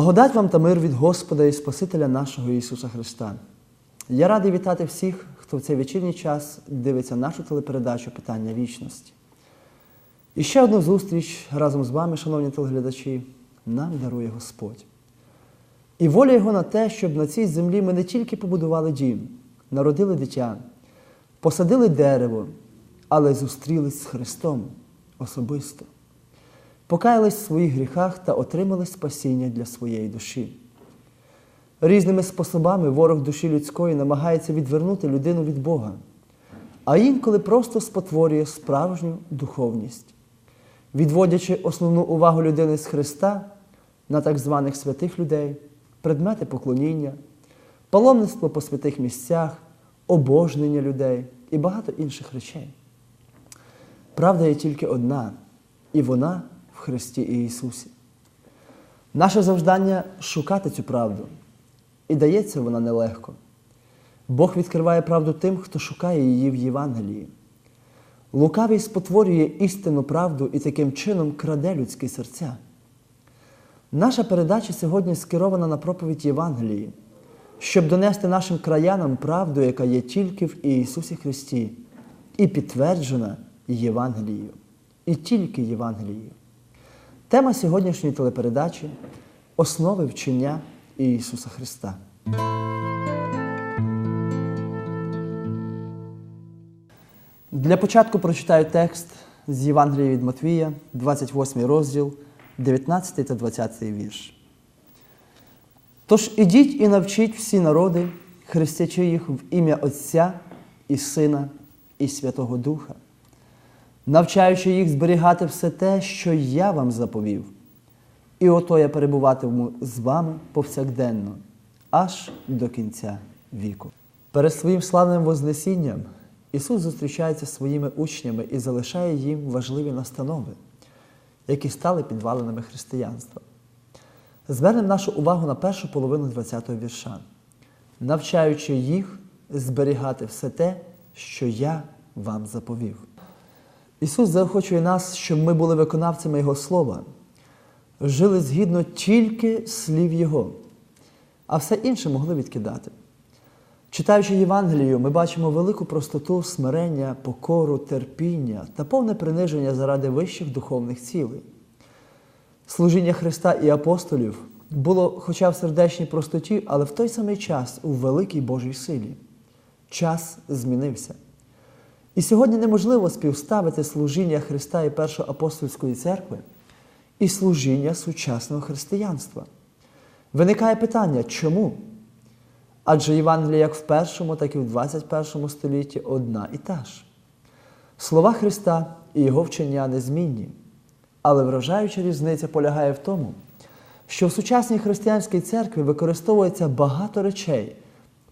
Благодать вам та мир від Господа і Спасителя нашого Ісуса Христа. Я радий вітати всіх, хто в цей вечірній час дивиться нашу телепередачу Питання вічності. І ще одну зустріч разом з вами, шановні телеглядачі, нам дарує Господь. І воля Його на те, щоб на цій землі ми не тільки побудували дім, народили дитя, посадили дерево, але зустрілись з Христом особисто, покаялись в своїх гріхах та отримали спасіння для своєї душі. Різними способами ворог душі людської намагається відвернути людину від Бога, а інколи просто спотворює справжню духовність, відводячи основну увагу людини з Христа на так званих святих людей, предмети поклоніння, паломництво по святих місцях, обожнення людей і багато інших речей. Правда є тільки одна, і вона в Христі Ісусі. Наше завдання шукати цю правду. І дається вона нелегко. Бог відкриває правду тим, хто шукає її в Євангелії. Лукавий спотворює істинну правду і таким чином краде людські серця. Наша передача сьогодні скерована на проповідь Євангелії, щоб донести нашим краянам правду, яка є тільки в Ісусі Христі, і підтверджена Євангелією, і тільки Євангелією. Тема сьогоднішньої телепередачі основи вчення Ісуса Христа. Для початку прочитаю текст з Євангелія від Матвія, 28 розділ, 19 та 20 вірш. Тож ідіть і навчіть всі народи, хрестячи їх в ім'я Отця і Сина і Святого Духа, навчаючи їх зберігати все те, що я вам заповів. І ото я перебуватиму з вами повсякденно, аж до кінця віку. Перед своїм славним Вознесінням Ісус зустрічається з своїми учнями і залишає їм важливі настанови, які стали підвалинами християнства. Звернемо нашу увагу на першу половину 20-го вірша, навчаючи їх зберігати все те, що я вам заповів. Ісус заохочує нас, щоб ми були виконавцями Його Слова, жили згідно тільки слів Його, а все інше могли відкидати. Читаючи Євангелію, ми бачимо велику простоту, смирення, покору, терпіння та повне приниження заради вищих духовних цілей. Служіння Христа і апостолів було хоча в сердечній простоті, але в той самий час у великій Божій силі. Час змінився. І сьогодні неможливо співставити служіння Христа і Першої апостольської церкви і служіння сучасного християнства. Виникає питання, чому? Адже Євангелія як в першому, так і в 21 столітті одна і та ж. Слова Христа і Його вчення незмінні. Але вражаюча різниця полягає в тому, що в сучасній християнській церкві використовується багато речей,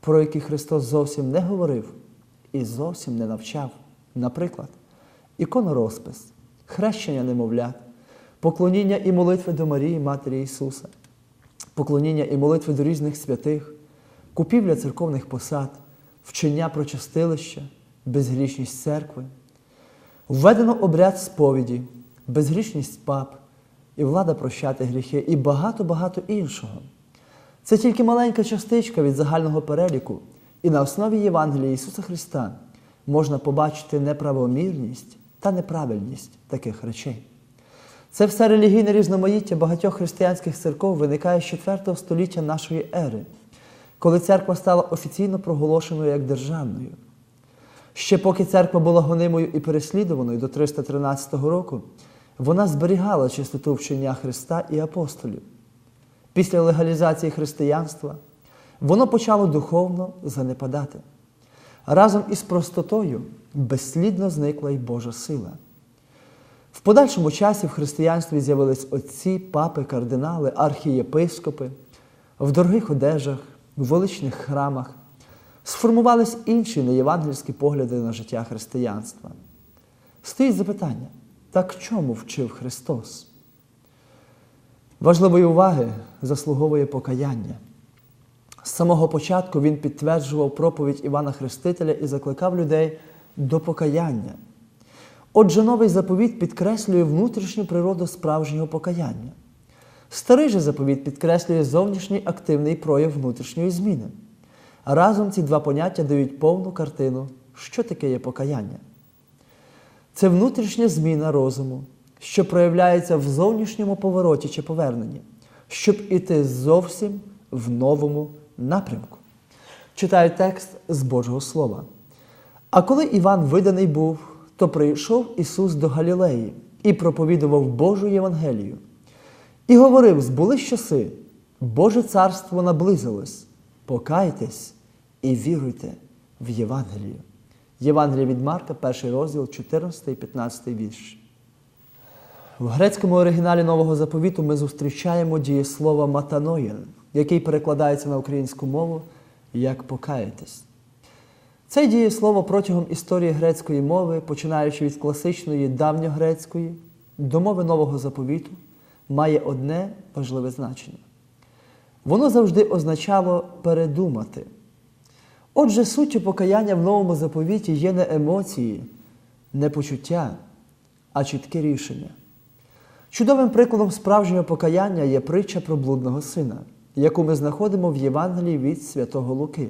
про які Христос зовсім не говорив і зовсім не навчав. Наприклад, іконорозпис, хрещення немовлят, поклоніння і молитви до Марії, Матері Ісуса, поклоніння і молитви до різних святих, купівля церковних посад, вчення про чистилище, безгрішність церкви, введено обряд сповіді, безгрішність пап і влада прощати гріхи, і багато-багато іншого. Це тільки маленька частичка від загального переліку, і на основі Євангелія Ісуса Христа можна побачити неправомірність та неправильність таких речей. Це все релігійне різноманіття багатьох християнських церков виникає з 4 століття нашої ери, коли церква стала офіційно проголошеною як державною. Ще поки церква була гонимою і переслідуваною до 313 року, вона зберігала чистоту вчення Христа і апостолів. Після легалізації християнства воно почало духовно занепадати. Разом із простотою безслідно зникла й Божа сила. В подальшому часі в християнстві з'явились отці, папи, кардинали, архієпископи, в дорогих одежах, в величних храмах. Сформувались інші неєвангельські погляди на життя християнства. Стоїть запитання, так чому вчив Христос? Важливої уваги заслуговує покаяння. З самого початку він підтверджував проповідь Івана Хрестителя і закликав людей до покаяння. Отже, новий заповіт підкреслює внутрішню природу справжнього покаяння. Старий же заповіт підкреслює зовнішній активний прояв внутрішньої зміни. Разом ці два поняття дають повну картину, що таке є покаяння. Це внутрішня зміна розуму, що проявляється в зовнішньому повороті чи поверненні, щоб іти зовсім в новому напрямку. Читаю текст з Божого Слова. А коли Іван виданий був, то прийшов Ісус до Галілеї і проповідував Божу Євангелію. І говорив: збулись часи, Боже царство наблизилось, покайтесь і віруйте в Євангелію. Євангелія від Марка, перший розділ, 14 і 15 вірш. В грецькому оригіналі Нового заповіту ми зустрічаємо дієслово матаноєн, який перекладається на українську мову як покаятись. Це дієслово протягом історії грецької мови, починаючи від класичної давньогрецької до мови Нового заповіту, має одне важливе значення. Воно завжди означало передумати. Отже, суттю покаяння в новому заповіті є не емоції, не почуття, а чітке рішення. Чудовим прикладом справжнього покаяння є притча про блудного сина, яку ми знаходимо в Євангелії від Святого Луки.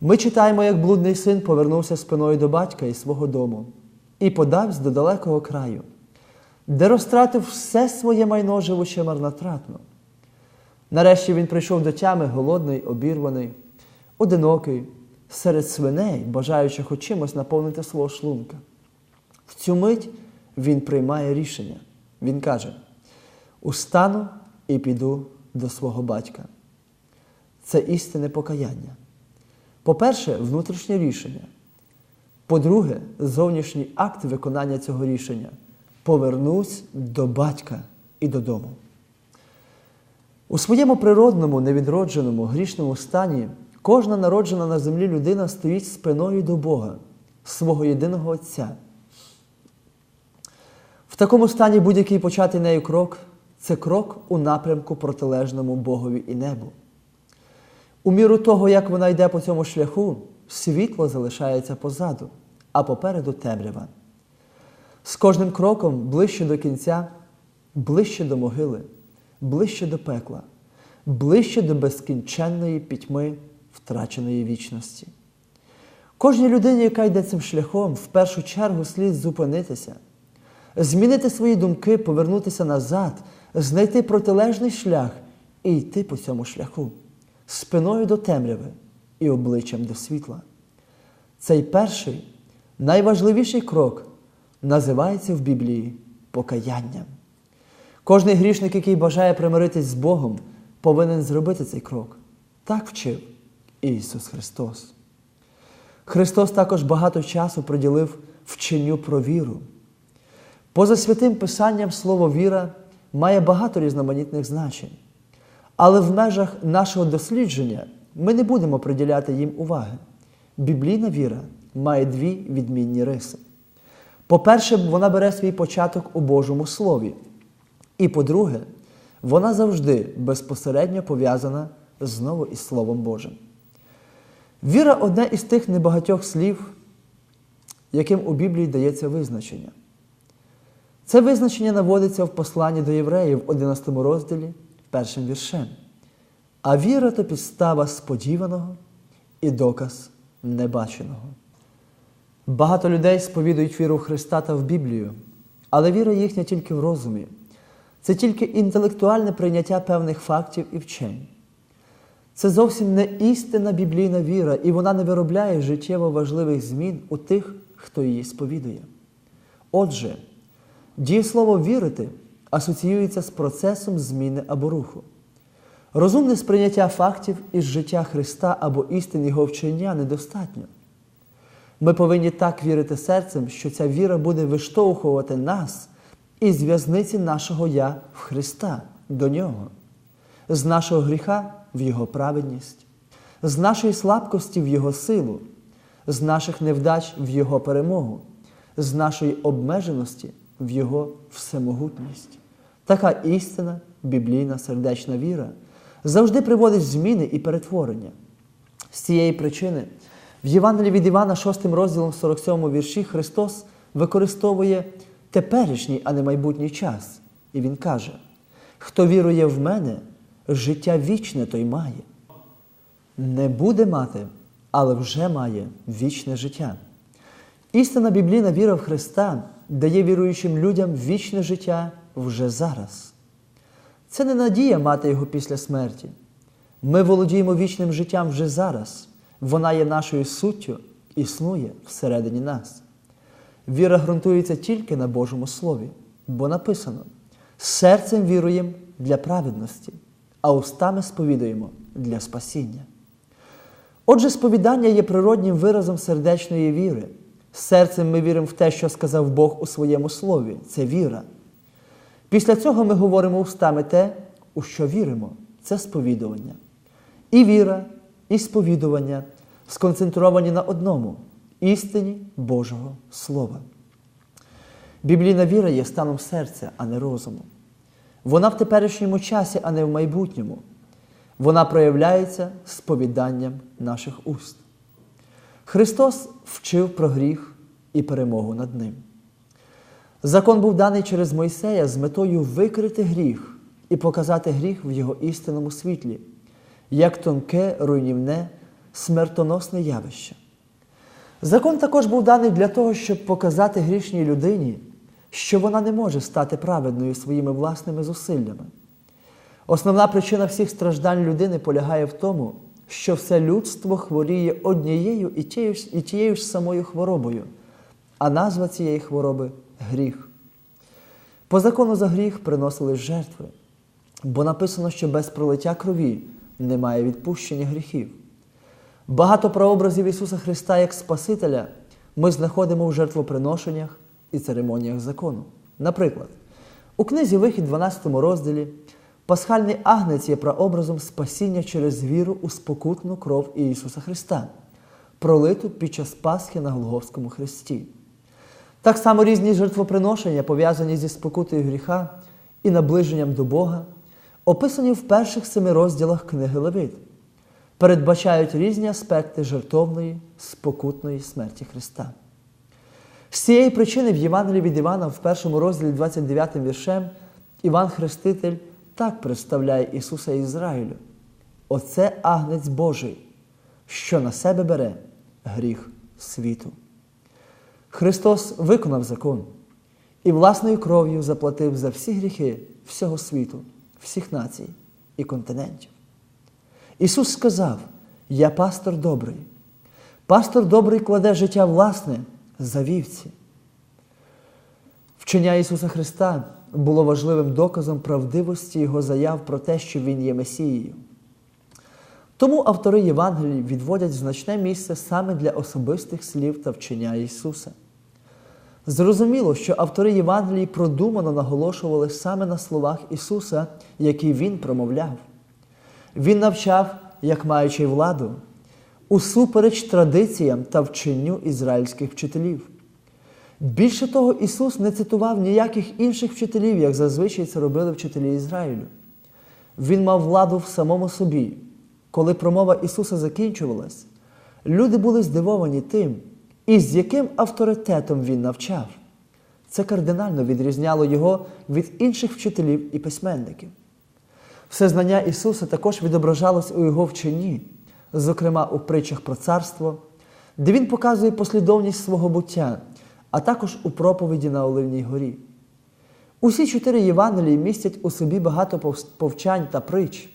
Ми читаємо, як блудний син повернувся спиною до батька і свого дому і подався до далекого краю, де розтратив все своє майно живуче марнотратно. Нарешті він прийшов до тями голодний, обірваний, одинокий, серед свиней, бажаючи хоч чимось наповнити свого шлунка. В цю мить він приймає рішення. Він каже: Устану і піду до свого батька. Це істинне покаяння. По-перше, внутрішнє рішення. По-друге, зовнішній акт виконання цього рішення повернусь до батька і додому. У своєму природному, невідродженому, грішному стані кожна народжена на землі людина стоїть спиною до Бога, свого єдиного Отця. В такому стані будь-який початий нею крок це крок у напрямку протилежному Богові і небу. У міру того, як вона йде по цьому шляху, світло залишається позаду, а попереду темрява. З кожним кроком ближче до кінця, ближче до могили, ближче до пекла, ближче до безкінченної пітьми втраченої вічності. Кожній людині, яка йде цим шляхом, в першу чергу слід зупинитися, змінити свої думки, повернутися назад, знайти протилежний шлях і йти по цьому шляху спиною до темряви і обличчям до світла. Цей перший, найважливіший крок називається в Біблії покаянням. Кожний грішник, який бажає примиритись з Богом, повинен зробити цей крок. Так вчив Ісус Христос. Христос також багато часу приділив вченню про віру. Поза святим Писанням слово віра має багато різноманітних значень. Але в межах нашого дослідження ми не будемо приділяти їм уваги. Біблійна віра має дві відмінні риси. По-перше, вона бере свій початок у Божому Слові. І по-друге, вона завжди безпосередньо пов'язана знову із Словом Божим. Віра одне із тих небагатьох слів, яким у Біблії дається визначення. Це визначення наводиться в посланні до євреїв в 11 розділі першим віршем. А віра то підстава сподіваного і доказ небаченого. Багато людей сповідують віру в Христа та в Біблію, але віра їхня тільки в розумі. Це тільки інтелектуальне прийняття певних фактів і вчень. Це зовсім не істинна біблійна віра, і вона не виробляє життєво важливих змін у тих, хто її сповідує. Отже, дієслово вірити асоціюється з процесом зміни або руху. Розумне сприйняття фактів із життя Христа або істин Його вчення недостатньо. Ми повинні так вірити серцем, що ця віра буде виштовхувати нас із в'язниці нашого Я в Христа до Нього, з нашого гріха в Його праведність, з нашої слабкості в Його силу, з наших невдач в Його перемогу, з нашої обмеженості в Його всемогутність. Така істина, біблійна сердечна віра завжди приводить зміни і перетворення. З цієї причини в Євангелії від Івана, 6 розділом 47 вірші, Христос використовує теперішній, а не майбутній час. І Він каже: Хто вірує в мене, життя вічне той має. Не буде мати, але вже має вічне життя. Істинна біблійна віра в Христа дає віруючим людям вічне життя вже зараз. Це не надія мати його після смерті. Ми володіємо вічним життям вже зараз. Вона є нашою суттю, існує всередині нас. Віра ґрунтується тільки на Божому Слові, бо написано: серцем віруємо для праведності, а устами сповідуємо для спасіння. Отже, сповідання є природнім виразом сердечної віри. Серцем ми віримо в те, що сказав Бог у своєму слові це віра. Після цього ми говоримо устами те, у що віримо це сповідування. І віра, і сповідування сконцентровані на одному істині Божого Слова. Біблійна віра є станом серця, а не розуму. Вона в теперішньому часі, а не в майбутньому. Вона проявляється сповіданням наших уст. Христос вчив про гріх і перемогу над ним. Закон був даний через Мойсея з метою викрити гріх і показати гріх в його істинному світлі, як тонке, руйнівне, смертоносне явище. Закон також був даний для того, щоб показати грішній людині, що вона не може стати праведною своїми власними зусиллями. Основна причина всіх страждань людини полягає в тому, що все людство хворіє однією і тією, і тією ж самою хворобою, а назва цієї хвороби гріх. По закону за гріх приносили жертви, бо написано, що без пролиття крові немає відпущення гріхів. Багато прообразів Ісуса Христа як Спасителя ми знаходимо в жертвоприношеннях і церемоніях закону. Наприклад, у книзі Вихід 12 розділі пасхальний агнець є прообразом спасіння через віру у спокутну кров Ісуса Христа, пролиту під час Пасхи на Голгофському хресті. Так само різні жертвоприношення, пов'язані зі спокутою гріха і наближенням до Бога, описані в перших семи розділах книги Левит, передбачають різні аспекти жертовної, спокутної смерті Христа. З цієї причини в Євангелії від Івана в першому розділі 29 віршем Іван Хреститель так представляє Ісуса Ізраїлю. Оце агнець Божий, що на себе бере гріх світу. Христос виконав закон і власною кров'ю заплатив за всі гріхи всього світу, всіх націй і континентів. Ісус сказав: Я пастор добрий. Пастор добрий кладе життя власне за вівці. Вчення Ісуса Христа було важливим доказом правдивості Його заяв про те, що Він є Месією. Тому автори Євангелій відводять значне місце саме для особистих слів та вчення Ісуса. Зрозуміло, що автори Євангелії продумано наголошували саме на словах Ісуса, які Він промовляв. Він навчав, як маючи владу, усупереч традиціям та вченню ізраїльських вчителів. Більше того, Ісус не цитував ніяких інших вчителів, як зазвичай це робили вчителі Ізраїлю. Він мав владу в самому собі. Коли промова Ісуса закінчувалась, люди були здивовані тим, із яким авторитетом Він навчав. Це кардинально відрізняло його від інших вчителів і письменників. Все знання Ісуса також відображалось у Його вченні, зокрема у притчах про царство, де Він показує послідовність свого буття, а також у проповіді на Оливній горі. Усі чотири Євангелії містять у собі багато повчань та притч,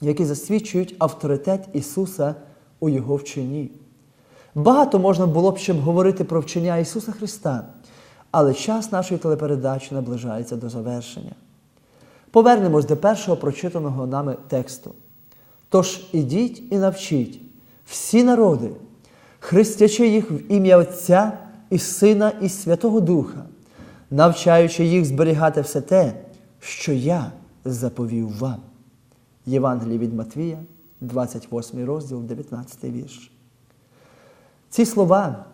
які засвідчують авторитет Ісуса у Його вченні. Багато можна було б ще говорити про вчення Ісуса Христа, але час нашої телепередачі наближається до завершення. Повернемось до першого прочитаного нами тексту. Тож ідіть і навчіть всі народи, хрестячи їх в ім'я Отця і Сина і Святого Духа, навчаючи їх зберігати все те, що я заповів вам. Євангеліє від Матвія, 28 розділ, 19 вірш. Ці слова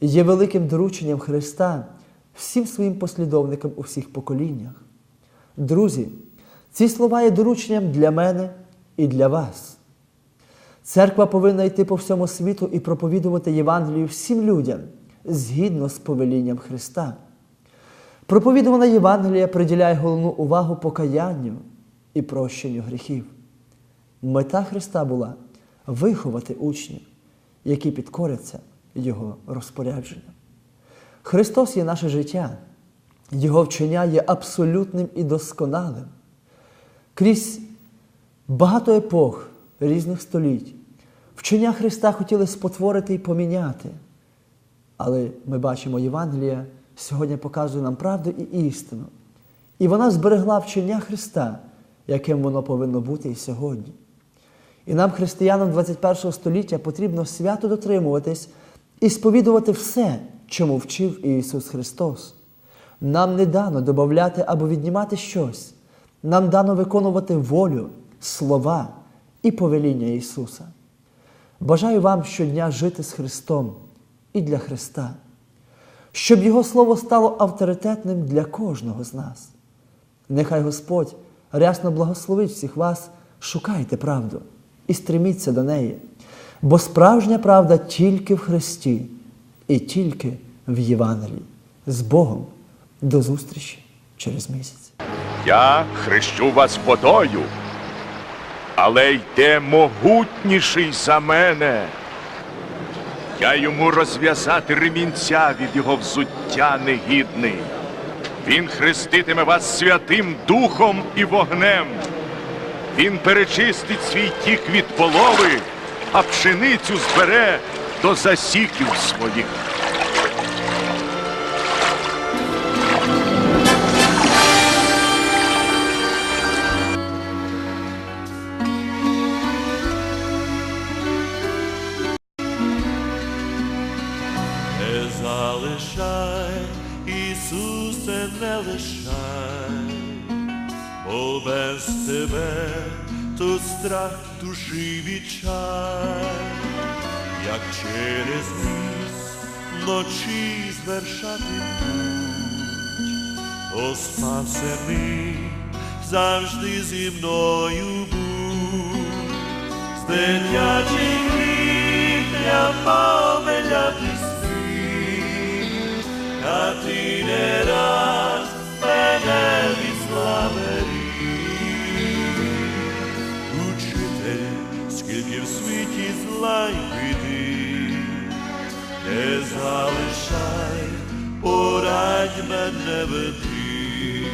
є великим дорученням Христа всім своїм послідовникам у всіх поколіннях. Друзі, ці слова є дорученням для мене і для вас. Церква повинна йти по всьому світу і проповідувати Євангелію всім людям згідно з повелінням Христа. Проповідувана Євангелія приділяє головну увагу покаянню і прощенню гріхів. Мета Христа була виховати учнів, які підкоряться Його розпорядженням. Христос є наше життя, Його вчення є абсолютним і досконалим. Крізь багато епох різних століть вчення Христа хотіли спотворити і поміняти. Але ми бачимо, Євангелія сьогодні показує нам правду і істину. І вона зберегла вчення Христа, яким воно повинно бути і сьогодні. І нам, християнам 21 століття, потрібно свято дотримуватись і сповідувати все, чому вчив Ісус Христос. Нам не дано додати або віднімати щось. Нам дано виконувати волю, слова і повеління Ісуса. Бажаю вам щодня жити з Христом і для Христа, щоб Його Слово стало авторитетним для кожного з нас. Нехай Господь рясно благословить всіх вас, шукайте правду і стреміться до неї, бо справжня правда тільки в Христі і тільки в Євангелії. З Богом до зустрічі через місяць. Я хрещу вас водою, але йде могутніший за мене. Я йому розв'язати ремінця від його взуття негідний. Він хреститиме вас святим духом і вогнем. Він перечистить свій тік від полови, а пшеницю збере до засіків своїх. Душі відчай, як через ніс вночі звершати путь, о спасений завжди зі мною будь, з дитячий гріх я помилятись світ, а ти не зла біди, не залишай, порадь мене веди,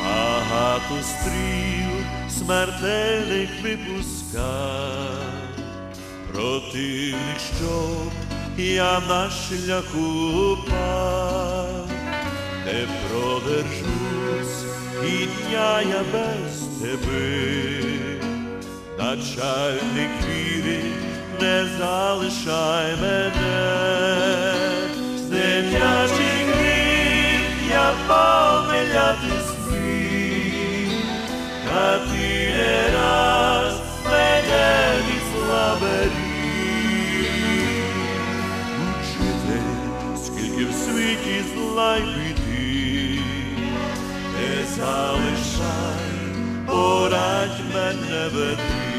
багато стріл смертельних випускав, противник, щоб я на шляху упав, не продержусь і дня я без тебе, начальник віри, не залишай мене, з дитячий гріх я помилятись міг, а ти не раз мене від зла беріг. Учитель, скільки в світі зла й біди, не залишай, порадь мене веди.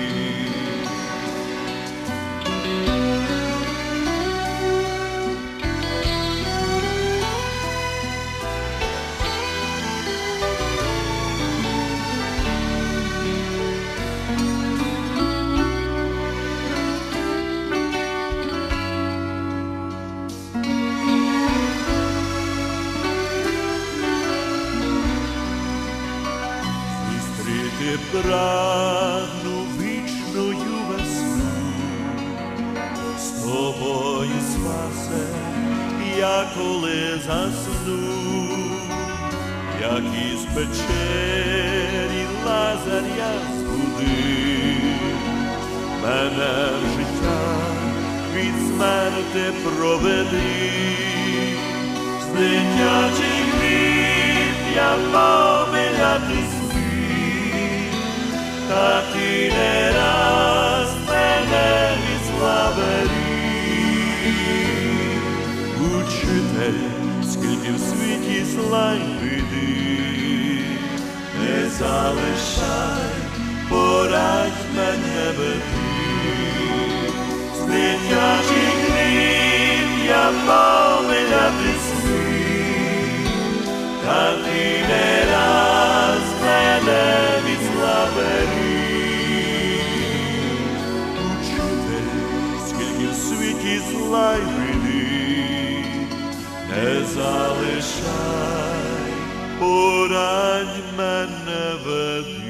Засну, як із печері лазар я збудив, мене життя від смерти проведи, з дитячих літ я помилятись міг, та ти не раз мене від зла беріг. Учитель, і в світі зла й не залишай, порадь мене ти. з дитячих літ я помиля сни, та ти не раз мене від зла бери. Учитель, скільки в світі зла не залишай, порадь мене веди.